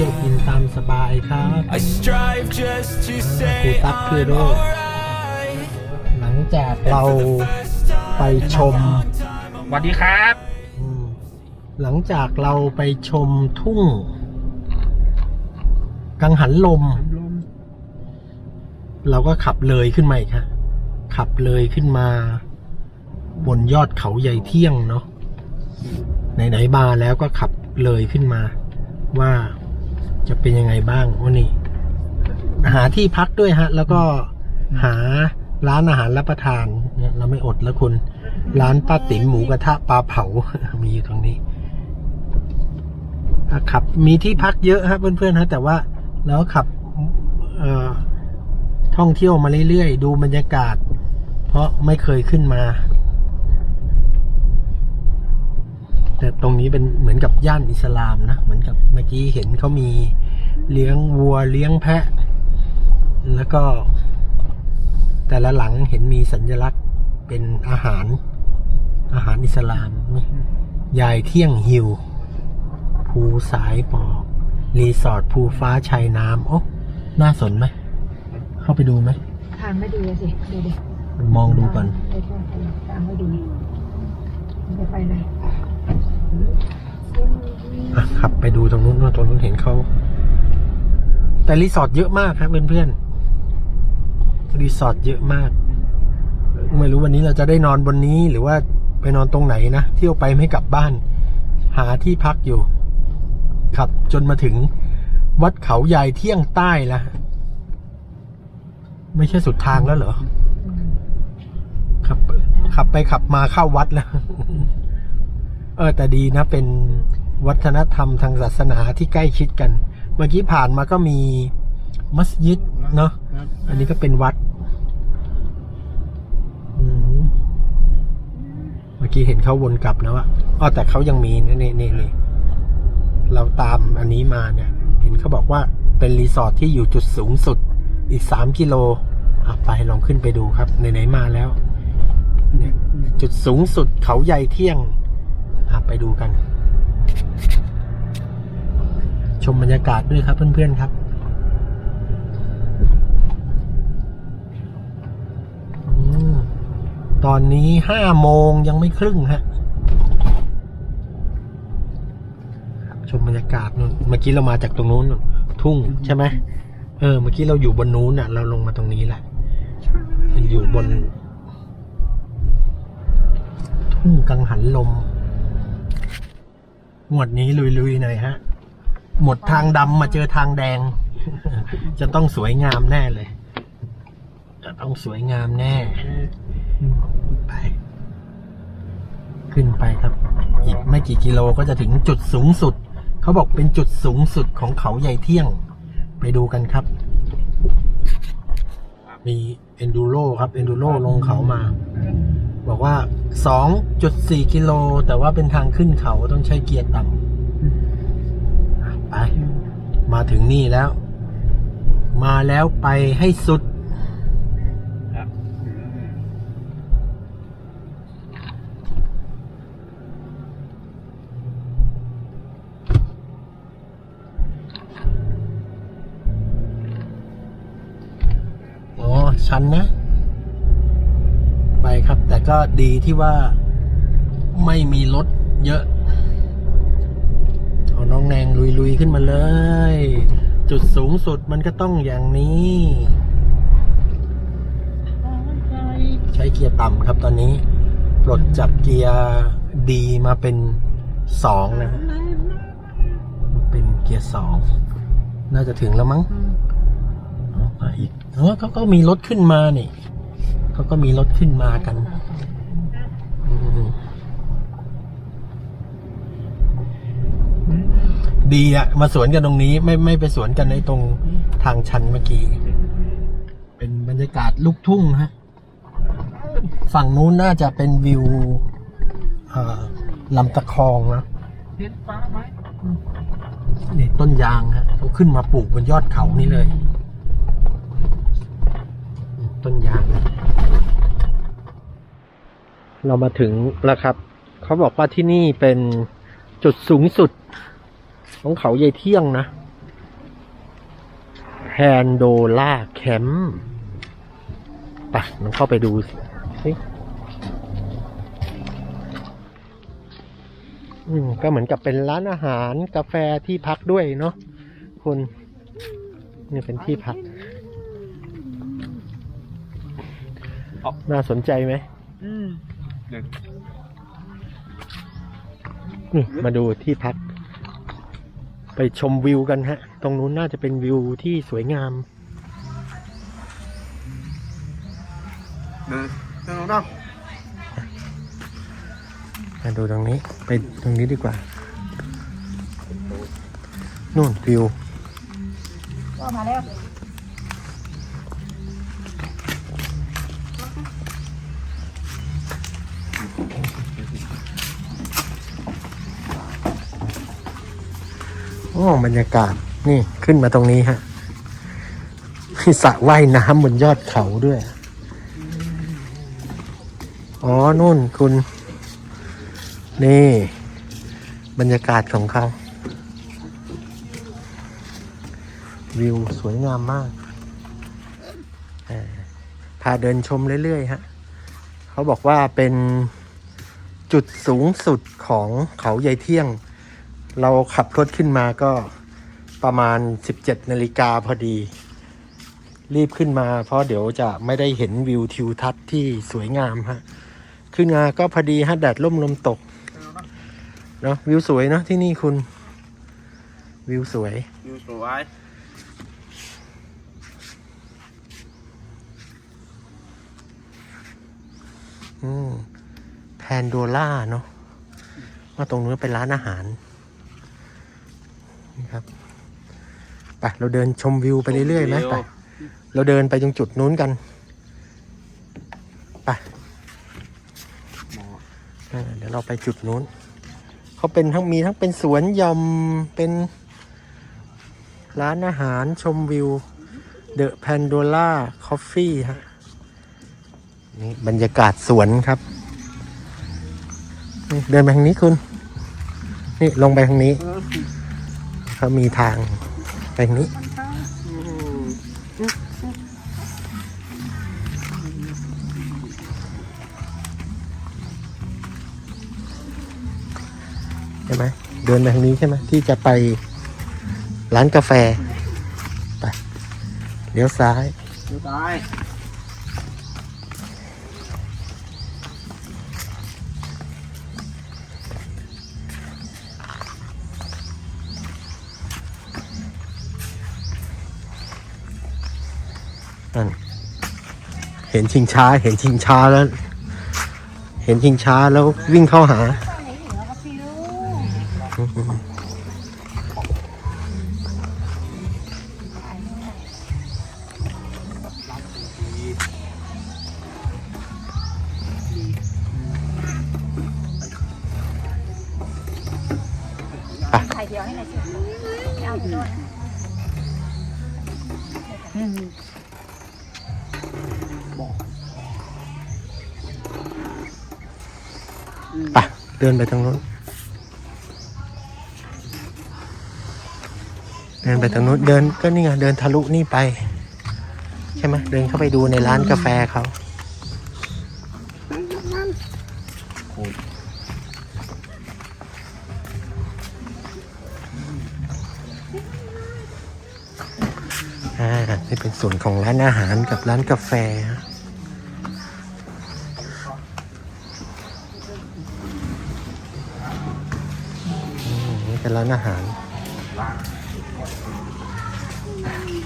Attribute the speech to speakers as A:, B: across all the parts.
A: ที่ยวกิน
B: fine.
A: ตามสบายครับ
B: I strive just to say
A: Cô tắt kia
B: I'm
A: đó.
B: alright.
A: หลังจากเรา
B: First time
A: ไปชม
C: สวัสดีครับ
A: อืมหลังจากเราไปชมทุ่ง กังหันลม เราก็ขับเลยขึ้นมาอีกฮะขับเลยขึ้นมา บนยอดเขาใหญ่เที่ยงเนาะไหนๆมาแล้วก็ขับเลยขึ้นมาว่า จะเป็นยังไงบ้างวันนี้ หาที่พักด้วยฮะ แล้วก็หาร้านอาหารรับประทานเนี่ยเราไม่อดแล้วคุณ ร้านป้าติ๋มหมูกระทะปลาเผา มีอยู่ตรงนี้ขับ มีที่พักเยอะฮะเพื่อนๆฮะ แต่ว่าแล้วขับท่องเที่ยวมาเรื่อยๆ ดูบรรยากาศ เพราะไม่เคยขึ้นมา แต่ตรงนี้เป็นเหมือนกับย่านอิสลามนะ เหมือนกับเมื่อกี้เห็นเขามีเลี้ยงวัวเลี้ยงแพะ แล้วก็ แต่ละหลังเห็นมีสัญลักษณ์เป็นอาหาร อาหารอิสลามนี่ยายเที่ยงฮิวภูสายปอก รีสอร์ทภูฟ้าชายน้ำโอ้น่าสนไหม เข้าไปดูไหม
D: ทางไม่ดีเลยสิดูดิ
A: มองดูก่อน
D: ไปทั่วไปทางไม่ดีไม่ไปเลย
A: อะ ขับไปดูตรงนู้นว่าตรงนู้นเห็นเขาแต่รีสอร์ทเยอะมากครับเพื่อนๆรีสอร์ทเยอะมาก ไม่รู้วันนี้เราจะได้นอนบนนี้หรือว่าไปนอนตรงไหนนะเที่ยวไปไม่กลับบ้าน หาที่พักอยู่ขับจนมาถึงวัดเขาใหญ่เที่ยงใต้แล้วไม่ใช่สุดทางแล้วเหรอขับขับไปขับมาเข้าวัดแล้ว เออแต่ดีนะเป็นวัฒนธรรมทางศาสนาที่ใกล้ชิดกัน เมื่อกี้ผ่านมาก็มีมัสยิดเนาะอันนี้ก็เป็นวัดเมื่อกี้เห็นเขาวนกลับแล้วอะอ๋อแต่เขายังมีนี่นี่นี่นี่เราตามอันนี้มาเนี่ย เห็นเขาบอกว่าเป็นรีสอร์ทที่อยู่จุดสูงสุดอีกสามกิโลอะไปลองขึ้นไปดูครับไหนๆมาแล้ว เนี่ย จุดสูงสุดเขาใหญ่เที่ยง ไปดูกัน ชมบรรยากาศด้วยครับเพื่อนๆครับอตอนนี้ห้าโมงยังไม่ครึ่งฮะชมบรรยากาศนู่นเมื่อกี้เรามาจากตรงนู้นทุ่งใช่ไหมเออ เมื่อกี้เราอยู่บนนู้นน่ะ เราลงมาตรงนี้แหละอยู่บน ทุ่งกังหันลม หมวดนี้ลุยๆหน่อยฮะ หมดทางดำมาเจอทางแดง จะต้องสวยงามแน่เลย จะต้องสวยงามแน่ ไป ขึ้นไปครับ อีกไม่กี่กิโลก็จะถึงจุดสูงสุด เขาบอกเป็นจุดสูงสุดของเขาใหญ่เที่ยง ไปดูกันครับ มีเอนดูโรครับ เอนดูโรลงเขามา บอกว่า 2.4 กิโล แต่ว่าเป็นทางขึ้นเขาต้องใช้เกียร์ต่ำไป มาถึงนี่แล้ว มาแล้วไปให้สุด ก็ดีที่ว่าไม่มีรถเยอะเอาน้องแนงลุยๆขึ้นมาเลย จุดสูงสุดมันก็ต้องอย่างนี้ ใช้เกียร์ต่ำครับตอนนี้ ปลดจากเกียร์ดีมาเป็นสองนะฮะเป็นเกียร์สองน่าจะถึงแล้วมั้งเอามาอีกเออเขาก็มีรถขึ้นมานี่ เขาก็มีรถขึ้นมากันดีอะมาสวนกันตรงนี้ไม่ไม่ไปสวนกันในตรงทางชันเมื่อกี้ เป็นบรรยากาศลูกทุ่งฮะ ฝั่งนู้นน่าจะเป็นวิวลำตะคองนะ
C: เห็นฟ้าไหม
A: นี่ต้นยางฮะเขาขึ้นมาปลูกบนยอดเขานี่เลย ต้นยางเรามาถึงแล้วครับ เขาบอกว่าที่นี่เป็นจุดสูงสุด ของเขาเยายเที่ยงนะแพนโดล่าแคมป์ไปลองเข้าไปดูสิก็เหมือนกับเป็นร้านอาหารกาแฟที่พักด้วยเนาะคุณนี่เป็นที่พัก น่าสนใจไหม
C: อืมเดี๋ยว
A: นี่มาดูที่พัก ไปชมวิวกันฮะ ตรงนู้นน่าจะเป็นวิวที่สวยงาม
C: เดินเดินน้อง
A: มาดูตรงนี้ ไปตรงนี้ดีกว่า นู่นวิว
D: ก็มาแล้ว
A: อ้บรรยากาศนี่ขึ้นมาตรงนี้ฮะมีสระว่ายน้ำบนยอดเขาด้วย อ๋อนู่นคุณ นี่ บรรยากาศของเขา วิวสวยงามมากพาเดินชมเรื่อยๆฮะ เขาบอกว่าเป็นจุดสูงสุดของเขาใยเที่ยง เราขับรถขึ้นมาก็ประมาณ 17นาฬิกาพอดี รีบขึ้นมา เพราะเดี๋ยวจะไม่ได้เห็นวิวทิวทัศน์ที่สวยงามฮะ ขึ้นมาก็พอดีฮะแดดร่มลมตกเนาะวิวสวยเนาะที่นี่คุณ วิวสวย
C: อยู่สวย
A: อืมแพนโดล่าเนาะว่าตรงนู้นเป็นร้านอาหาร นี่ครับไปเราเดินชมวิวไปเรื่อยๆไหมไปเราเดินไปตรงจุดนู้นกันไปเออเดี๋ยวเราไปจุดนู้นเขาเป็นทั้งมีทั้งเป็นสวนหยอมเป็นร้านอาหารชมวิวเดอะแพนโดล่าคอฟฟี่ฮะนี่บรรยากาศสวนครับ นี่เดินไปทางนี้คุณ นี่ลงไปทางนี้ เขามีทางไปทางนี้ใช่ไหมเดินไปทางนี้ใช่ไหมที่จะไปร้านกาแฟ ไปเลี้ยวซ้าย
C: อยู่ตาย
A: นั่นเห็นชิงช้า เห็นชิงช้าแล้ว เห็นชิงช้าแล้ววิ่งเข้าหา
D: ไหนเหนือก็ฟิว
A: อะ
D: ไข่เดียวให้หน่อยสิเอาอยู่ด้วย
A: เดินไปทางโน้นเดินไปทางโน้นเดินก็นี่ไงเดินทะลุนี่ไป ใช่ไหมเดินเข้าไปดูในร้านกาแฟเขาอ่านี่เป็นส่วนของร้านอาหารกับร้านกาแฟฮะ เป็นร้านอาหาร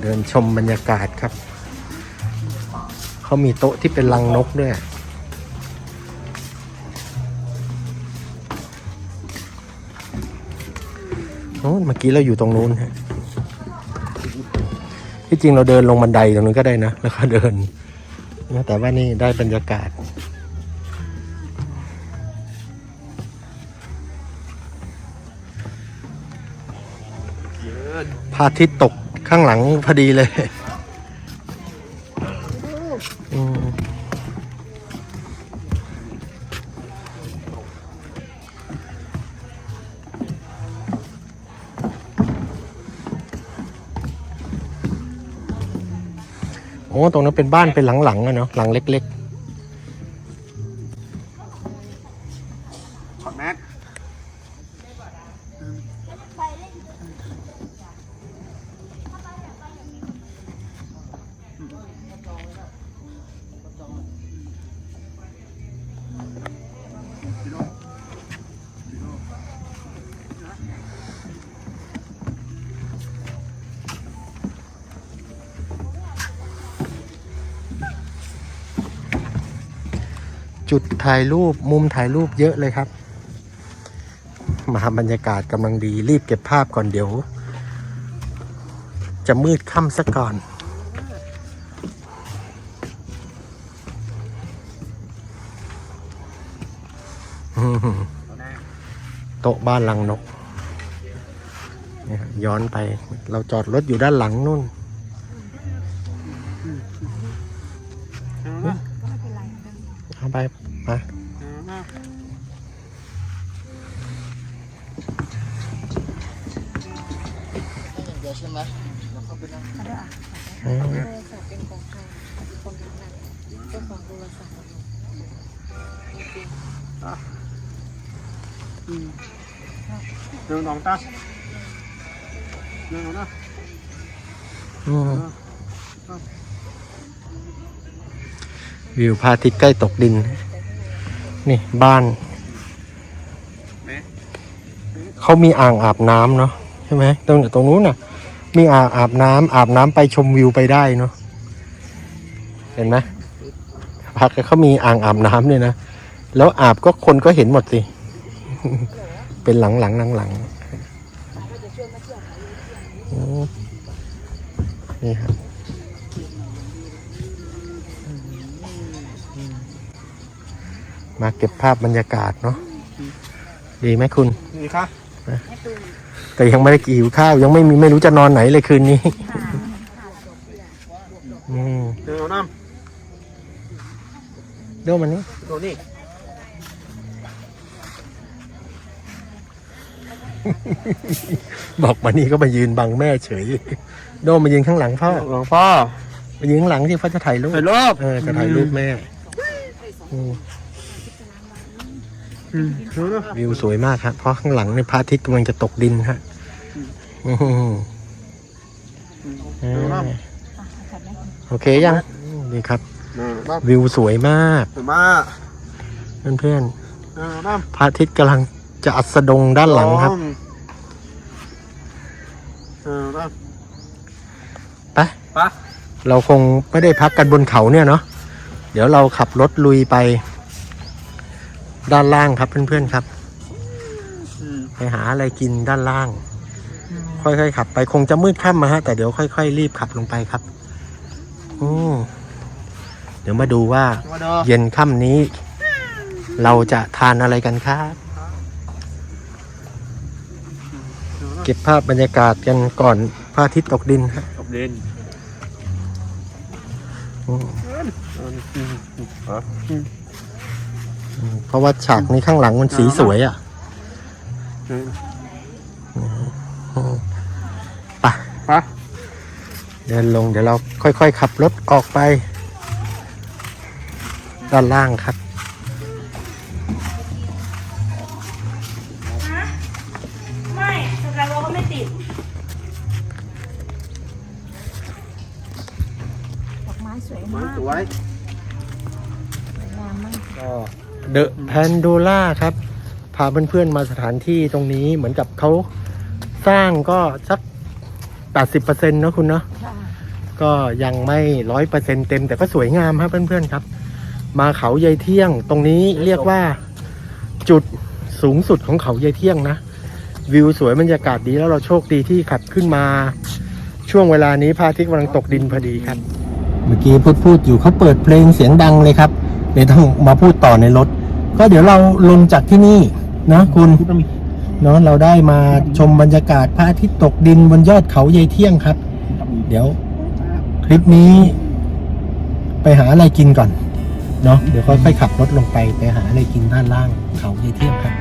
A: เดินชมบรรยากาศครับ เขามีโต๊ะที่เป็นรังนกด้วย โอ้เมื่อกี้เราอยู่ตรงนู้นฮะที่จริงเราเดินลงบันไดตรงนู้นก็ได้นะ แล้วก็เดิน แต่ว่านี่ได้บรรยากาศ ระอาทิตย์ตกข้างหลังพอดีเลยโอ้ตรงนั้นเป็นบ้านเป็นหลังๆอะเนาะหลังเล็ก จุดถ่ายรูปมุมถ่ายรูปเยอะเลยครับ มาบรรยากาศกำลังดีรีบเก็บภาพก่อนเดี๋ยว จะมืดค่ำซะก่อน โต๊ะบ้านลังนกย้อนไปเราจอดรถอยู่ด้านหลังนู่น เอาไปมา อืม
C: หนึ่งสองตาหนึ่งสองตา
A: อืม วิวพระอาทิตย์ใกล้ตกดิน นี่บ้าน
C: แมส
A: เขามีอ่างอาบน้ำเนาะใช่ไหมตรงตรงนู้นน่ะ มีอ่างอาบน้ำอาบน้ำไปชมวิวไปได้เนาะเห็นไหมพักเขามีอ่างอาบน้ำเนี่ยนะ แล้วอาบก็คนก็เห็นหมดสิ เป็นหลังหลังหลังหลังโอ้นี่ครับ มาเก็บภาพบรรยากาศเนาะดีไหมคุณ
C: นี่ค่ะ
A: แต่ยังไม่ได้กินข้าว ยังไม่มีไม่รู้จะนอนไหนเลยคืนนี้อืม
C: หนึ่งสองตา
A: เดี๋ยวมันนี้
C: ตัวนี้
A: บอกมานี่ก็มายืนบังแม่เฉย โดมมายืนข้างหลังพ่อ
C: หลวงพ่อ
A: มายืนข้างหลังที่พ่อจะถ่ายรูป
C: ถ่ายรูป
A: เออจะถ่ายรูปแม่อืม
C: อืมดูนะ
A: วิวสวยมากครับเพราะข้างหลังในยพระอาทิตย์กำลังจะตกดินฮะอืมเออโอเคยังนี่ครับ
C: หนึ่งสอง
A: วิวสวยมาก
C: สวยมาก
A: เพื่อน
C: หนึ่งสอง
A: ๆพระอาทิตย์กำลังจะอัสดงด้านหลังครับ
C: หนึ่งสอง
A: ไป
C: ไป
A: เราคงไม่ได้พักกันบนเขาเนี่ยเนาะเดี๋ยวเราขับรถลุยไป ด้านล่างครับเพื่อนๆครับ
C: อืม
A: ไปหาอะไรกินด้านล่าง ค่อยๆขับ ไปคงจะมืดค่ำมาฮะแต่เดี๋ยวค่อย ๆ รีบขับลงไปครับอืมเดี๋ยวมาดูว่า
C: มาเด้อ
A: เย็นค่ำนี้ เราจะทานอะไรกันครับเก็บภาพบรรยากาศกันก่อนพระอาทิตย์ตกดินฮะ
C: จบเล่น
A: อืม
C: อืมอ๋อ
A: เพราะว่าฉากนี้ข้างหลังมันสีสวยอะ
C: หนึ่ง
A: ไป
C: ไป
A: เดินลงเดี๋ยวเราค่อยๆ ขับรถออกไป ด้านล่างครับ
E: ไม่สกายวอล์กก็ไม่ติด
D: ดอกไม้สวย
C: มามา
D: ก
C: สวย
D: สวยงามมาก
A: ก็ เดอะแพนโดล่าครับ พาเพื่อนๆมาสถานที่ตรงนี้เหมือนกับเขาสร้างก็สัก 80%เนอะคุณเนาะ
D: ค่ะ
A: ก็ยังไม่ร้อยเปอร์เซ็นเต็มแต่ก็สวยงามครับเพื่อนๆครับ มาเขายายเที่ยงตรงนี้เรียกว่าจุดสูงสุดของเขายายเที่ยงนะ วิวสวยบรรยากาศดีแล้วเราโชคดีที่ขับขึ้นมา ช่วงเวลานี้พระอาทิตย์กำลังตกดินพอดีครับ เมื่อกี้พูดพูดอยู่เขาเปิดเพลงเสียงดังเลยครับเดี๋ยวต้องมาพูดต่อในรถ ก็เดี๋ยวเราลงจากที่นี่นะคุณเนาะเราได้มาชมบรรยากาศพระอาทิตย์ตกดินบนยอดเขาเยายเที่ยงครับ เดี๋ยวคลิปนี้ ไปหาอะไรกินก่อน เนาะเดี๋ยวค่อยๆขับรถลงไปไปหาอะไรกินด้านล่างเขาเยายเที่ยงครับ